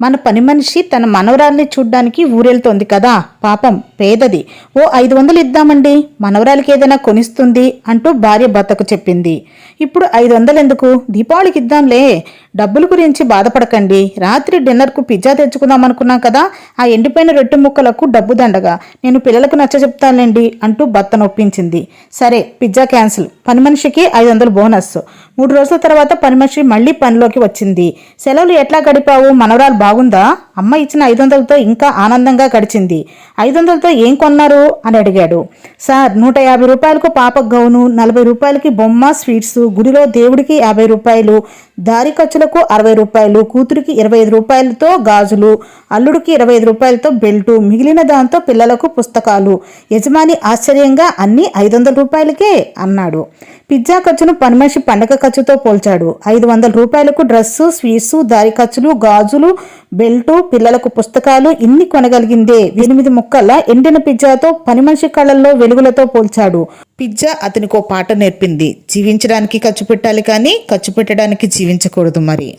మన పని మనిషి తన మనవరాల్ని చూడ్డానికి ఊరెళ్తోంది కదా. పాపం పేదది. ఓ ఐదు వందలు ఇద్దామండి. మనవరాలకి ఏదైనా కొనిస్తుంది అంటూ భార్య భర్తకు చెప్పింది. ఇప్పుడు ఐదు వందలు ఎందుకు? దీపావళికి ఇద్దాంలే. డబ్బుల గురించి బాధపడకండి. రాత్రి డిన్నర్కు పిజ్జా తెచ్చుకుందాం అనుకున్నాం కదా. ఆ ఎండిపోయిన రొట్టె ముక్కలకు డబ్బు దండగా. నేను పిల్లలకు నచ్చ చెప్తానులేండి అంటూ భర్త నొప్పించింది సరే పిజ్జా క్యాన్సిల్. పని మనిషికి ఐదు వందలు బోనస్. మూడు రోజుల తర్వాత పని మనిషి మళ్ళీ పనిలోకి వచ్చింది. సెలవులు ఎట్లా గడిపావు? మనవరాలు బాగుందా అమ్మ ఇచ్చిన ఐదు వందలతో ఇంకా ఆనందంగా గడిచింది. ఐదు వందలతో ఏం కొన్నారు? అని అడిగాడు. సార్ నూట యాభై రూపాయలకు పాప గౌను నలభై రూపాయలకి బొమ్మ స్వీట్స్ గుడిలో దేవుడికి యాభై రూపాయలు దారి ఖర్చులకు అరవై రూపాయలు కూతురికి ఇరవై ఐదు రూపాయలతో గాజులు అల్లుడికి ఇరవై ఐదు రూపాయలతో బెల్టు మిగిలిన దాంతో పిల్లలకు పుస్తకాలు. యజమాని ఆశ్చర్యంగా అన్నీ ఐదు వందల రూపాయలకే అన్నాడు. పిజ్జా ఖర్చును పనిమనిషి పండగ ఖర్చుతో పోల్చాడు. ఐదు వందల రూపాయలకు డ్రెస్సు స్వీట్స్ దారి ఖర్చులు గాజులు బెల్టు పిల్లలకు పుస్తకాలు ఇన్ని కొనగలిగిందే. ఎనిమిది ముక్కల ఎండిన పిజ్జాతో పని మనిషి కళ్ళల్లో వెలుగులతో పోల్చాడు. పిజ్జా అతనికి పాట నేర్పింది. జీవించడానికి ఖర్చు పెట్టాలి కానీ ఖర్చు పెట్టడానికి జీవించకూడదు మరి.